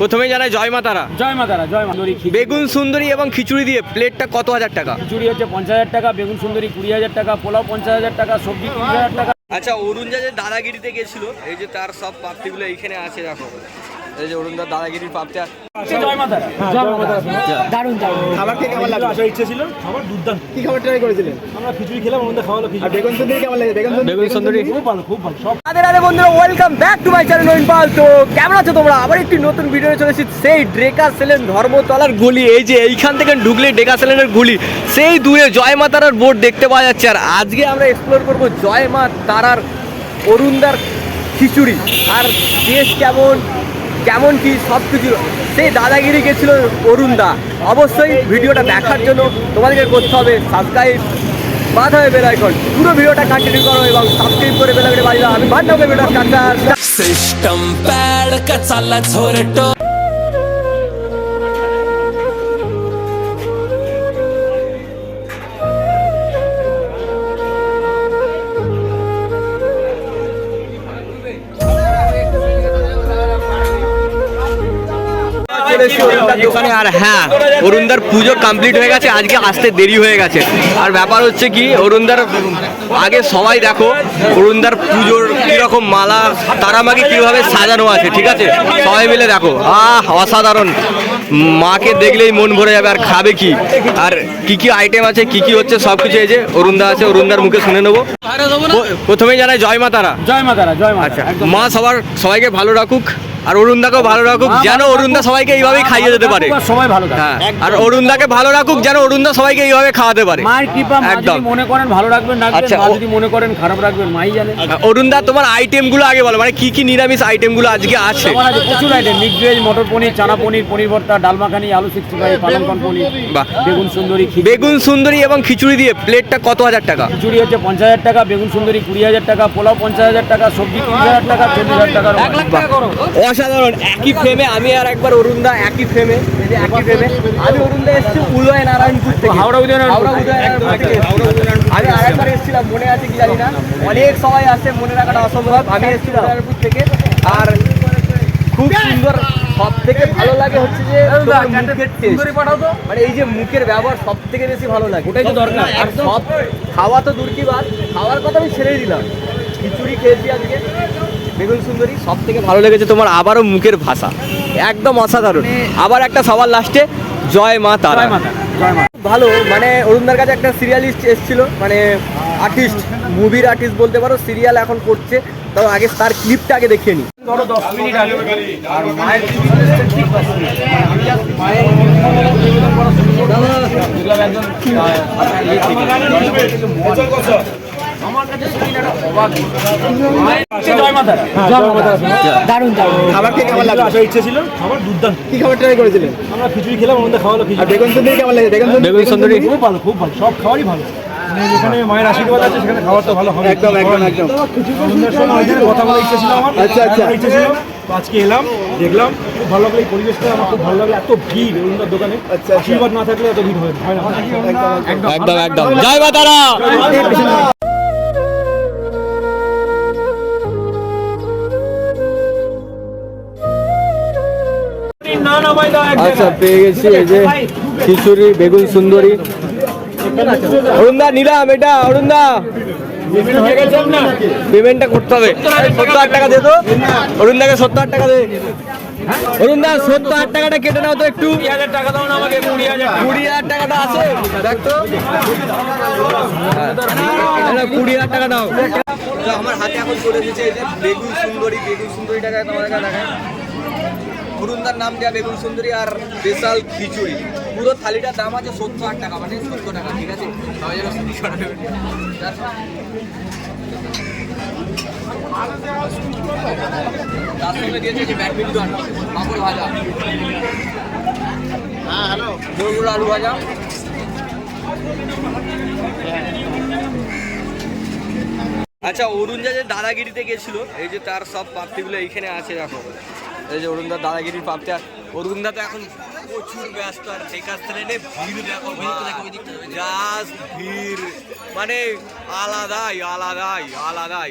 প্রথমে জানাই জয় মা তারা। জয় মা তারা জয় মা বেগুন সুন্দরী এবং খিচুড়ি দিয়ে প্লেটটা কত হাজার টাকা? খিচুড়ি হচ্ছে পঞ্চাশ হাজার টাকা বেগুন সুন্দরী কুড়ি হাজার টাকা পোলাও পঞ্চাশ হাজার টাকা সবজি তিরিশ হাজার টাকা। আচ্ছা অরুণ যা যে দাদাগিরিতে গেছিল এই যে তার সব পাপ্তিগুলো এইখানে আছে দেখো। এই যে অরুণ দাদাগিরির পাপ্তি আর- জয় মাতারা জয় মাতারা দারুণ দারুণ। খাবার খেয়ে কেমন লাগল? আসার ইচ্ছে ছিল। খাবার দুর্দান্ত। কি খাবার ট্রাই করেছিলেন? আমরা খিচুড়ি খেলাম আমাদের খাওয়ালো খিচুড়ি। বেগুন সুন্দরী কেমন লাগে? বেগুন বেগুন সুন্দরী। খুব ভালো খুব ভালো সব। আরে আরে বন্ধুরা welcome back to my channel পাল তো কেমন আছো তোমরা? আবার একটি নতুন ভিডিও চলে এসেছি। সেই ড্রেকা সেলেন ধর্মতলার গলি এই যে এইখান থেকে ঢুকলে ডেকা সেলেনের গলি সেই দূরে জয় মা তারার বোর্ড দেখতে পাওয়া যাচ্ছে। আর আজকে আমরা এক্সপ্লোর করব জয় মা তারার অরুণদার খিচুড়ি। আর টেস্ট কেমন? কেমন কি সব কিছু। সেই দাদাগিরি গেছিল অরুণ দা অবশ্যই ভিডিওটা দেখার জন্য তোমাদেরকে করতে হবে সাবস্ক্রাইব বাদ হবে বেলাইকন পুরো ভিডিওটা কন্টিনিউ করো এবং সাবস্ক্রাইব করে বেলাইকনে বাজিয়ে আমি বাদ হবে ভিডিওটা কাটার সিস্টেম প্যাড কা চালা আর হ্যাঁ অরুণদার পুজো কমপ্লিট হয়ে গেছে আজকে আসতে দেরি হয়ে গেছে। আর ব্যাপার হচ্ছে কি অরুণদার আগে সবাই দেখো অরুণদার পুজোর কীরকম মালা তারা তারামাকে কীভাবে সাজানো আছে ঠিক আছে? সবাই মিলে দেখো আহ অসাধারণ। মাকে দেখলেই মন ভরে যাবে আর খাবে কি? আর কি কি আইটেম আছে কি কি হচ্ছে সব কিছু এই যে অরুণদা আছে অরুণদার মুখে শুনে নেব। প্রথমেই প্রথমে জানাই জয় মা তারা। জয় মাতারা জয় আচ্ছা মাতারা মা সবার সবাইকে ভালো রাখুক। আর অরুণদাকেও ভালো রাখুক যেন অরুণদা সবাইকে এইভাবেই খাইয়ে যেতে পারে। সবাই ভালো থাকে হ্যাঁ আর অরুণদাকে ভালো রাখুক যেন অরুণদা সবাইকে এইভাবে খাওয়াতে পারে। মায়ের কৃপা একদম। মনে করেন ভালো রাখবেন আচ্ছা, যদি মনে করেন খারাপ রাখবেন মাই জানে। অরুণদা তোমার আইটেমগুলো আগে বলো মানে কি কি নিরামিষ আইটেমগুলো আজকে আছে? প্রচুর item mix veg matar paneer chana paneer paneer bharta dal makhani আলু সিক্সটি ফাইভ পালংকন পনির। বেগুন সুন্দরী খিচুড়ি। বেগুন সুন্দরী এবং খিচুড়ি দিয়ে প্লেটটা কত হাজার টাকা? খিচুড়ি হচ্ছে পঞ্চাশ হাজার টাকা বেগুন সুন্দরী কুড়ি হাজার টাকা পোলাও পঞ্চাশ হাজার টাকা সবজি তিরিশ হাজার টাকা চল্লিশ হাজার টাকার অসাধারণ। একই ফ্রেমে আমি আর একবার অরুণদা একই ফ্রেমে একই ফ্রেমে আমি অরুণদা এসেছি উদয় নারায়ণপুর থেকে। হাওড়া উদয়নারায়ণপুর। হাওড়া এসেছি। আমি আরেকবার এসেছিলাম। মনে আছে কি জানি না? অনেক সবাই আসে মনে রাখাটা অসম্ভব। আমি এসেছি উদয়নারায়ণপুর থেকে। আর খুব সুন্দর সব থেকে ভালো লাগে হচ্ছে যে। মানে এই যে মুখের ব্যবহার সব থেকে বেশি ভালো লাগে। ওটাই তো দরকার। আর সব খাওয়া তো দূর কি বাদ খাওয়ার কথা আমি ছেড়েই দিলাম। খিচুড়ি খেয়েছি আজকে বেগুন সুন্দরী সব থেকে ভালো লেগেছে তোমার আবারও মুখের ভাষা একদম অসাধারণ আবার একটা সবার লাস্টে জয় মা তারা ভালো মানে অরুণদার কাছে একটা সিরিয়ালিস্ট এসেছিল মানে আর্টিস্ট মুভির আর্টিস্ট বলতে পারো সিরিয়াল এখন করছে তো আগে তার ক্লিপটা আগে দেখিয়ে নি ধরো দশ মিনিট আগে আর মায়ের ঠিক মায়ের দারুণ দারুণ। খাবার খেয়ে কেমন লাগল? আসার ইচ্ছে ছিল খাবার দুর্দান্ত। কি খাবার ট্রাই করেছিলেন? আমরা খিচুড়ি খেলাম আমাদের খাওয়ালো খিচুড়ি। বেগুন সুন্দরী কেমন লাগে বেগুন বেগুন সুন্দরী খুব ভালো খুব ভালো। সব খাবারই ভালো। মানে যেখানে মায়ের আশীর্বাদ আছে সেখানে খাবার তো ভালো হবে। একদম, একদম, একদম। সন্ধ্যার সময় ওইখানে কথা বলার ইচ্ছে ছিল আমার আচ্ছা, আচ্ছা। ইচ্ছে ছিল। আজকে এলাম দেখলাম খুব ভালো লাগল এই পরিবেশটা আমার খুব ভালো লাগে এত ভিড় অরুণদার দোকানে। আচ্ছা, আচ্ছা। আশীর্বাদ না থাকলে এত ভিড় হয় হয় না? একদম একদম। একদম জয় মা আচ্ছা পেয়ে গেছি এই যে খিচুড়ি বেগুন সুন্দরী। অরুণদা নিলাম এটা অরুণদা। পেমেন্টটা করতে হবে। সত্তর হাজার টাকা দে তো। অরুণদাকে সত্তর হাজার টাকা দে। অরুণদা সত্তর হাজার টাকাটা কেটে নাও তো একটু। কুড়ি হাজার টাকা দাও টাকাটা আছে হ্যাঁ, কুড়ি হাজার টাকা দাও। আমার হাতে এখন চলে এসেছে বেগুন সুন্দরী বেগুন সুন্দরী তোমাদের কাছে দেখায়। অরুণদার নাম দেওয়া বেগুন সুন্দরী আর স্পেশাল খিচুড়ি। পুরো থালিটার দাম আছে সত্তর হাজার টাকা মানে সত্তর টাকা, ঠিক আছে। তার সঙ্গে দিয়েছে যে ব্যাডমিন্টন, পাঁপড় ভাজা। হ্যাঁ হ্যালো আলু ভাজা। আচ্ছা অরুণ যা দাদাগিরিতে গেছিল, এই যে তার সব পাপ্তিগুলো এইখানে আছে, দেখো। এই যে অরুণদার দাদাগিরির পাপ্তি আর অরুণদা তো এখন প্রচুর ব্যস্ত, আর বেকার ট্রেনে ভিড় দেখো ভিড়। মানে আলাদাই আলাদাই আলাদাই।